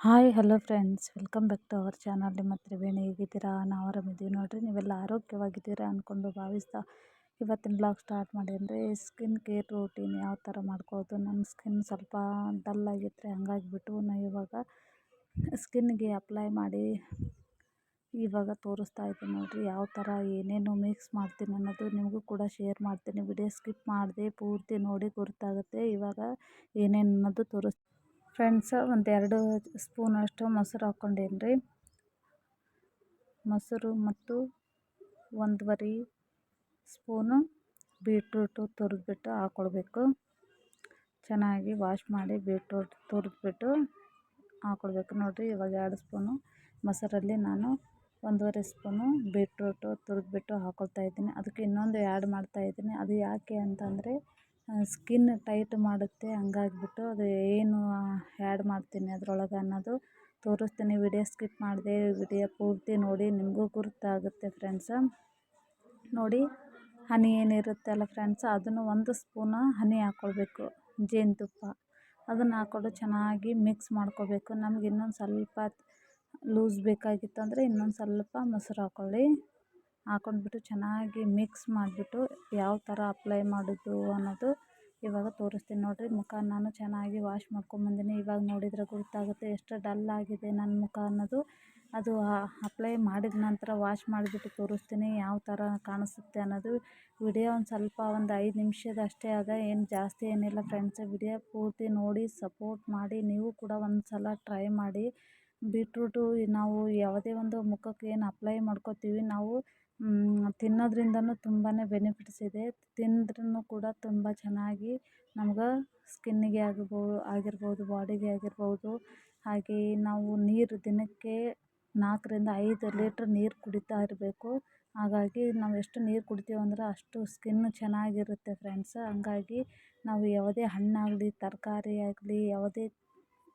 Hi, hello friends. Welcome back to our channel. ನಿಮ್ಮ ತ್ರಿವೇಣಿ ಹೇಗಿದ್ದೀರಾ? ನಾವು ಆರಾಮಿದ್ದೀವಿ ನೋಡಿರಿ. ನೀವೆಲ್ಲ ಆರೋಗ್ಯವಾಗಿದ್ದೀರಾ ಅಂದ್ಕೊಂಡು ಭಾವಿಸ್ತಾ ಇವತ್ತಿನ ಬ್ಲಾಗ್ ಸ್ಟಾರ್ಟ್ ಮಾಡಿ ಅಂದರೆ ಸ್ಕಿನ್ ಕೇರ್ ರೂಟೀನ್ ಯಾವ ಥರ ಮಾಡ್ಕೋದು ನಮ್ಮ ಸ್ಕಿನ್ ಸ್ವಲ್ಪ ಡಲ್ ಆಗಿದ್ದರೆ ಹಂಗಾಗಿಬಿಟ್ಟು ನಾನು ಇವಾಗ ಸ್ಕಿನ್ಗೆ ಅಪ್ಲೈ ಮಾಡಿ ಇವಾಗ ತೋರಿಸ್ತಾ ಇದ್ದೀನಿ ನೋಡಿರಿ. ಯಾವ ಥರ ಏನೇನು ಮಿಕ್ಸ್ ಮಾಡ್ತೀನಿ ಅನ್ನೋದು ನಿಮಗೂ ಕೂಡ ಶೇರ್ ಮಾಡ್ತೀನಿ. ವಿಡಿಯೋ ಸ್ಕಿಪ್ ಮಾಡಿದೆ ಪೂರ್ತಿ ನೋಡಿ ಗೊತ್ತಾಗುತ್ತೆ ಇವಾಗ ಏನೇನು ಅನ್ನೋದು ತೋರಿಸ್ ಫ್ರೆಂಡ್ಸ ಒಂದೆರಡು ಸ್ಪೂನಷ್ಟು ಮೊಸರು ಹಾಕ್ಕೊಂಡೇನಿ ರೀ. ಮೊಸರು ಮತ್ತು ಒಂದುವರೆ ಸ್ಪೂನು ಬೀಟ್ರೂಟು ತುರಿದ್ಬಿಟ್ಟು ಹಾಕ್ಕೊಳ್ಬೇಕು ಚೆನ್ನಾಗಿ ವಾಶ್ ಮಾಡಿ ಬೀಟ್ರೂಟ್ ತುರಿದ್ಬಿಟ್ಟು ಹಾಕ್ಕೊಳ್ಬೇಕು ನೋಡಿರಿ, ಇವಾಗ ಎರಡು ಸ್ಪೂನು ಮೊಸರಲ್ಲಿ ನಾನು ಒಂದೂವರೆ ಸ್ಪೂನು ಬೀಟ್ರೂಟು ತುರಿದ್ಬಿಟ್ಟು ಹಾಕ್ಕೊಳ್ತಾ ಇದ್ದೀನಿ. ಅದಕ್ಕೆ ಇನ್ನೊಂದು ಆ್ಯಡ್ ಮಾಡ್ತಾಯಿದ್ದೀನಿ ಅದು ಯಾಕೆ ಅಂತಂದರೆ ಸ್ಕಿನ್ ಟೈಟ್ ಮಾಡುತ್ತೆ. ಹಂಗಾಗ್ಬಿಟ್ಟು ಅದು ಏನು ಆ್ಯಡ್ ಮಾಡ್ತೀನಿ ಅದ್ರೊಳಗೆ ಅನ್ನೋದು. ತೋರಿಸ್ತೀನಿ ವಿಡಿಯೋ ಸ್ಕಿಪ್ ಮಾಡಿದೆ ವಿಡಿಯೋ ಪೂರ್ತಿ ನೋಡಿ, ನಿಮಗೂ ಗುರುತಾಗುತ್ತೆ ಫ್ರೆಂಡ್ಸ ನೋಡಿ, ಹನಿ ಏನಿರುತ್ತಲ್ಲ ಫ್ರೆಂಡ್ಸ್ ಅದನ್ನು ಒಂದು ಸ್ಪೂನ ಹನಿ ಹಾಕ್ಕೊಳ್ಬೇಕು ಜೇನುತುಪ್ಪ. ಅದನ್ನು ಹಾಕ್ಕೊಂಡು ಚೆನ್ನಾಗಿ ಮಿಕ್ಸ್ ಮಾಡ್ಕೋಬೇಕು ನಮ್ಗೆ ಇನ್ನೊಂದು ಸ್ವಲ್ಪ ಲೂಸ್ ಬೇಕಾಗಿತ್ತು ಅಂದರೆ ಇನ್ನೊಂದು ಸ್ವಲ್ಪ ಮೊಸರು ಹಾಕ್ಕೊಳ್ಳಿ ಹಾಕ್ಕೊಂಡ್ಬಿಟ್ಟು ಚೆನ್ನಾಗಿ ಮಿಕ್ಸ್ ಮಾಡಿಬಿಟ್ಟು ಯಾವ ಥರ ಅಪ್ಲೈ ಮಾಡೋದು ಅನ್ನೋದು ಇವಾಗ ತೋರಿಸ್ತೀನಿ ನೋಡಿರಿ. ಮುಖ ನಾನು ಚೆನ್ನಾಗಿ ವಾಶ್ ಮಾಡ್ಕೊಂಬಂದಿನಿ. ಇವಾಗ ನೋಡಿದರೆ ಗೊತ್ತಾಗುತ್ತೆ ಎಷ್ಟು ಡಲ್ ಆಗಿದೆ ನನ್ನ ಮುಖ ಅನ್ನೋದು. ಅದು ಅಪ್ಲೈ ಮಾಡಿದ ನಂತರ ವಾಶ್ ಮಾಡಿಬಿಟ್ಟು ತೋರಿಸ್ತೀನಿ. ಯಾವ ಥರ ಕಾಣಿಸುತ್ತೆ ಅನ್ನೋದು. ವಿಡಿಯೋ ಒಂದು ಸ್ವಲ್ಪ ಒಂದು ಐದು ನಿಮಿಷದ ಅಷ್ಟೇ ಅದ. ಏನು ಜಾಸ್ತಿ ಏನಿಲ್ಲ ಫ್ರೆಂಡ್ಸ್ ವಿಡಿಯೋ ಪೂರ್ತಿ ನೋಡಿ ಸಪೋರ್ಟ್ ಮಾಡಿ. ನೀವು ಕೂಡ ಒಂದು ಸಲ ಟ್ರೈ ಮಾಡಿ. ಬೀಟ್ರೂಟು ನಾವು ಯಾವುದೇ ಒಂದು ಮುಖಕ್ಕೆ ಏನು ಅಪ್ಲೈ ಮಾಡ್ಕೋತೀವಿ, ನಾವು ತಿನ್ನೋದ್ರಿಂದನೂ ತುಂಬಾ ಬೆನಿಫಿಟ್ಸ್ ಇದೆ. ತಿಂದ್ರೂ ಕೂಡ ತುಂಬ ಚೆನ್ನಾಗಿ ನಮ್ಗೆ ಸ್ಕಿನ್ನಿಗೆ ಆಗಬೋ ಆಗಿರ್ಬೋದು ಬಾಡಿಗೆ ಆಗಿರ್ಬೋದು. ಹಾಗೆ ನಾವು ನೀರು ದಿನಕ್ಕೆ ನಾಲ್ಕರಿಂದ ಐದು ಲೀಟ್ರ್ ನೀರು ಕುಡಿತಾ ಇರಬೇಕು. ಹಾಗಾಗಿ ನಾವು ಎಷ್ಟು ನೀರು ಕುಡಿತೀವಿ ಅಂದ್ರೆ ಅಷ್ಟು ಸ್ಕಿನ್ ಚೆನ್ನಾಗಿರುತ್ತೆ ಫ್ರೆಂಡ್ಸ್ ಹಂಗಾಗಿ ನಾವು ಯಾವುದೇ ಹಣ್ಣಾಗಲಿ, ತರಕಾರಿ ಆಗಲಿ, ಯಾವುದೇ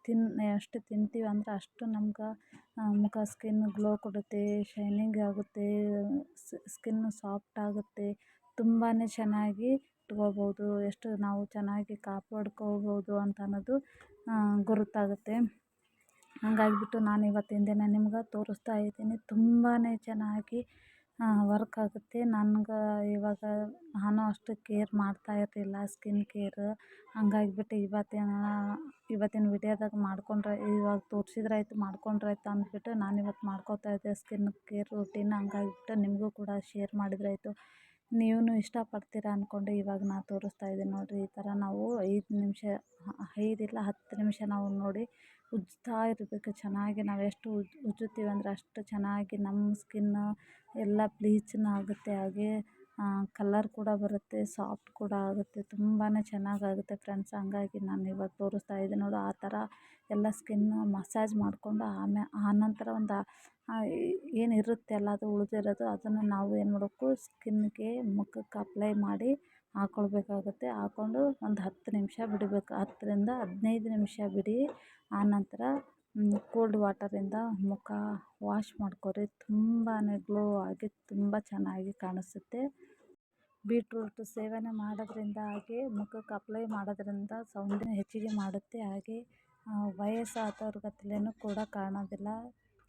ತಿನ್ ಎಷ್ಟು ತಿಂತೀವಿ ಅಂದ್ರೆ ಅಷ್ಟು ನಮ್ಗೆ ಮುಖ ಸ್ಕಿನ್ ಗ್ಲೋ ಕೊಡುತ್ತೆ ಶೈನಿಂಗ್ ಆಗುತ್ತೆ ಸ್ಕಿನ್ನು ಸಾಫ್ಟ್ ಆಗುತ್ತೆ ತುಂಬಾ ಚೆನ್ನಾಗಿ ಇಟ್ಕೋಬೋದು ಎಷ್ಟು ನಾವು ಚೆನ್ನಾಗಿ ಕಾಪಾಡ್ಕೋಬೋದು ಅಂತ ಅನ್ನೋದು ಗುರುತಾಗುತ್ತೆ. ಹಾಗಾಗಿಬಿಟ್ಟು ನಾನು ಇವತ್ತಿನ ದಿನ ನಿಮ್ಗೆ ತೋರಿಸ್ತಾ ಇದ್ದೀನಿ ತುಂಬಾ ಚೆನ್ನಾಗಿ ವರ್ಕ್ ಆಗುತ್ತೆ. ನನ್ಗೆ ಇವಾಗ ನಾನು ಅಷ್ಟು ಕೇರ್ ಮಾಡ್ತಾ ಇರಲಿಲ್ಲ ಸ್ಕಿನ್ ಕೇರ್ ಹಂಗಾಗಿಬಿಟ್ಟು ಇವತ್ತಿನ ಇವತ್ತಿನ ವಿಡಿಯೋದಾಗ ಮಾಡ್ಕೊಂಡ್ರೆ, ಇವಾಗ ತೋರ್ಸಿದ್ರೆ ಆಯಿತು ಅಂದ್ಬಿಟ್ಟು ನಾನು ಇವತ್ತು ಮಾಡ್ಕೊತಾ ಇದ್ದೆ ಸ್ಕಿನ್ ಕೇರ್ ರೂಟೀನ್ ಹಂಗಾಗಿಬಿಟ್ಟು ನಿಮಗೂ ಕೂಡ ಶೇರ್ ಮಾಡಿದ್ರೆ ಆಯಿತು. ನೀವೂ ಇಷ್ಟಪಡ್ತೀರ ಅಂದ್ಕೊಂಡು ಇವಾಗ ನಾನು ತೋರಿಸ್ತಾ ಇದ್ದೀನಿ ನೋಡಿರಿ, ಈ ಥರ ನಾವು ಐದು ನಿಮಿಷ ಐದಿಲ್ಲ ಹತ್ತು ನಿಮಿಷ ನಾವು ನೋಡಿ ಉಜ್ಜ್ತಾ ಇರಬೇಕು, ಚೆನ್ನಾಗಿ ನಾವು ಎಷ್ಟು ಉಜ್, ಉಜ್ಜುತ್ತೀವಿ ಅಂದರೆ ಅಷ್ಟು ಚೆನ್ನಾಗಿ ನಮ್ಮ ಸ್ಕಿನ್ನು ಎಲ್ಲ ಬ್ಲೀಚ್ನ ಆಗುತ್ತೆ, ಹಾಗೆ ಕಲರ್ ಕೂಡ ಬರುತ್ತೆ ಸಾಫ್ಟ್ ಕೂಡ ಆಗುತ್ತೆ ತುಂಬಾ ಚೆನ್ನಾಗಾಗುತ್ತೆ ಫ್ರೆಂಡ್ಸ್ ಹಂಗಾಗಿ ನಾನು ಇವಾಗ ತೋರಿಸ್ತಾ ಇದ್ದೀನಿ ನೋಡು, ಆ ಥರ ಎಲ್ಲ ಸ್ಕಿನ್ನು ಮಸಾಜ್ ಮಾಡಿಕೊಂಡು ಆಮೇ ಆನಂತರ ಒಂದು ಏನಿರುತ್ತೆ ಅಲ್ಲ, ಅದು ಉಳಿದಿರೋದು, ಅದನ್ನು ನಾವು ಏನು ಮಾಡಬೇಕು, ಸ್ಕಿನ್ಗೆ ಮುಖಕ್ಕೆ ಅಪ್ಲೈ ಮಾಡಿ ಹಾಕ್ಕೊಳ್ಬೇಕಾಗುತ್ತೆ ಹಾಕ್ಕೊಂಡು ಒಂದು ಹತ್ತು ನಿಮಿಷ ಬಿಡಬೇಕು. ಹತ್ತರಿಂದ ಹದಿನೈದು ನಿಮಿಷ ಬಿಡಿ. ಆನಂತರ ಕೋಲ್ಡ್ ವಾಟರಿಂದ ಮುಖ ವಾಶ್ ಮಾಡ್ಕೊರಿ. ತುಂಬಾ ಗ್ಲೋ ಆಗಿ, ತುಂಬ ಚೆನ್ನಾಗಿ ಕಾಣಿಸುತ್ತೆ. ಬೀಟ್ರೂಟ್ ಸೇವನೆ ಮಾಡೋದ್ರಿಂದ ಹಾಗೆ, ಮುಖಕ್ಕೆ ಅಪ್ಲೈ ಮಾಡೋದ್ರಿಂದ ಸೌಂದರ್ಯ ಹೆಚ್ಚಿಗೆ ಮಾಡುತ್ತೆ. ಹಾಗೆ ವಯಸ್ಸಾದವ್ರ ಗತ್ಲೆಯೂ ಕೂಡ ಕಾಣೋದಿಲ್ಲ.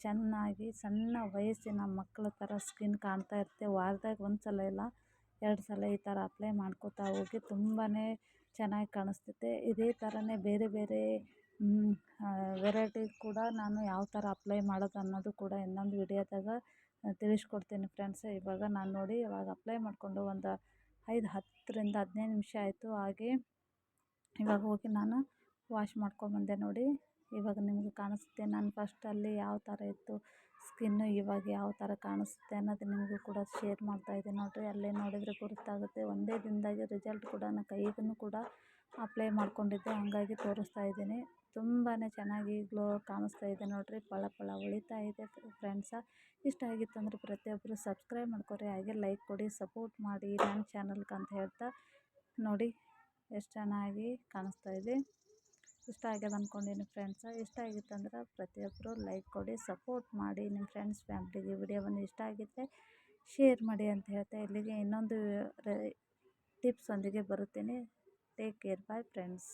ಚೆನ್ನಾಗಿ ಸಣ್ಣ ವಯಸ್ಸಿನ ಮಕ್ಕಳ ಥರ ಸ್ಕಿನ್ ಕಾಣ್ತಾ ಇರುತ್ತೆ. ವಾರ್ದಾಗ ಒಂದು ಸಲ ಇಲ್ಲ, ಎರಡು ಸಲ ಈ ಥರ ಅಪ್ಲೈ ಮಾಡ್ಕೊತಾ ಹೋಗಿ ತುಂಬಾ ಚೆನ್ನಾಗಿ ಕಾಣಿಸ್ತೈತೆ ಇದೇ ಥರನೇ ಬೇರೆ ಬೇರೆ ವೆರೈಟಿ ಕೂಡ ನಾನು ಯಾವ ಥರ ಅಪ್ಲೈ ಮಾಡೋದು ಅನ್ನೋದು ಕೂಡ ಇನ್ನೊಂದು ವಿಡಿಯೋದಾಗ ತಿಳಿಸ್ಕೊಡ್ತೀನಿ ಫ್ರೆಂಡ್ಸ್ ಇವಾಗ ನಾನು ನೋಡಿ ಇವಾಗ ಅಪ್ಲೈ ಮಾಡಿಕೊಂಡು ಒಂದು ಐದು, ಹತ್ತರಿಂದ ಹದಿನೈದು ನಿಮಿಷ ಆಯಿತು. ಹಾಗೆ ಇವಾಗ ಹೋಗಿ ನಾನು ವಾಶ್ ಮಾಡ್ಕೊಂಬಂದೆ ನೋಡಿ. ಇವಾಗ ನಿಮಗೆ ಕಾಣಿಸುತ್ತೆ. ನಾನು ಫಸ್ಟಲ್ಲಿ ಯಾವ ಥರ ಇತ್ತು ಸ್ಕಿನ್ನು ಇವಾಗ ಯಾವ ಥರ ಕಾಣಿಸುತ್ತೆ ಅನ್ನೋದು ನಿಮಗೂ ಕೂಡ ಶೇರ್ ಮಾಡ್ತಾಯಿದ್ದೀನಿ ನೋಡಿರಿ. ಅಲ್ಲೇ ನೋಡಿದರೆ ಗೊತ್ತಾಗುತ್ತೆ ಒಂದೇ ದಿನದಾಗೆ ರಿಸಲ್ಟ್ ಕೂಡ ನಾನು ಕೈಗೂ ಕೂಡ ಅಪ್ಲೈ ಮಾಡ್ಕೊಂಡಿದ್ದೆ. ಹಾಗಾಗಿ ತೋರಿಸ್ತಾ ಇದ್ದೀನಿ. ತುಂಬಾ ಚೆನ್ನಾಗಿ ಗ್ಲೋ ಕಾಣಿಸ್ತಾ ಇದೆ ನೋಡಿರಿ. ಪಳ ಪಳ ಹೊಳಿತಾ ಇದೆ ಫ್ರೆಂಡ್ಸ ಇಷ್ಟ ಆಗಿತ್ತು ಅಂದರೆ ಪ್ರತಿಯೊಬ್ಬರು ಸಬ್ಸ್ಕ್ರೈಬ್ ಮಾಡ್ಕೊರಿ. ಹಾಗೆ ಲೈಕ್ ಕೊಡಿ ಸಪೋರ್ಟ್ ಮಾಡಿ. ನನ್ನ ಚಾನಲ್ಗೆ ಅಂತ ಹೇಳ್ತಾ ನೋಡಿ. ಎಷ್ಟು ಚೆನ್ನಾಗಿ ಕಾಣಿಸ್ತಾ ಇದೆ. ಇಷ್ಟ ಆಗ್ಯದ ಅಂದ್ಕೊಂಡೀನಿ ಫ್ರೆಂಡ್ಸ ಇಷ್ಟ ಆಗಿತ್ತಂದ್ರೆ ಪ್ರತಿಯೊಬ್ಬರು ಲೈಕ್ ಕೊಡಿ ಸಪೋರ್ಟ್ ಮಾಡಿ ನಿಮ್ಮ ಫ್ರೆಂಡ್ಸ್ ಫ್ಯಾಮ್ಲಿಗೆ ವಿಡಿಯೋವನ್ನು ಇಷ್ಟ ಆಗಿದ್ದರೆ ಶೇರ್ ಮಾಡಿ ಅಂತ ಹೇಳ್ತಾ ಇಲ್ಲಿಗೆ ಇನ್ನೊಂದು ಟಿಪ್ಸೊಂದಿಗೆ ಬರುತ್ತೇನೆ. Take care bye friends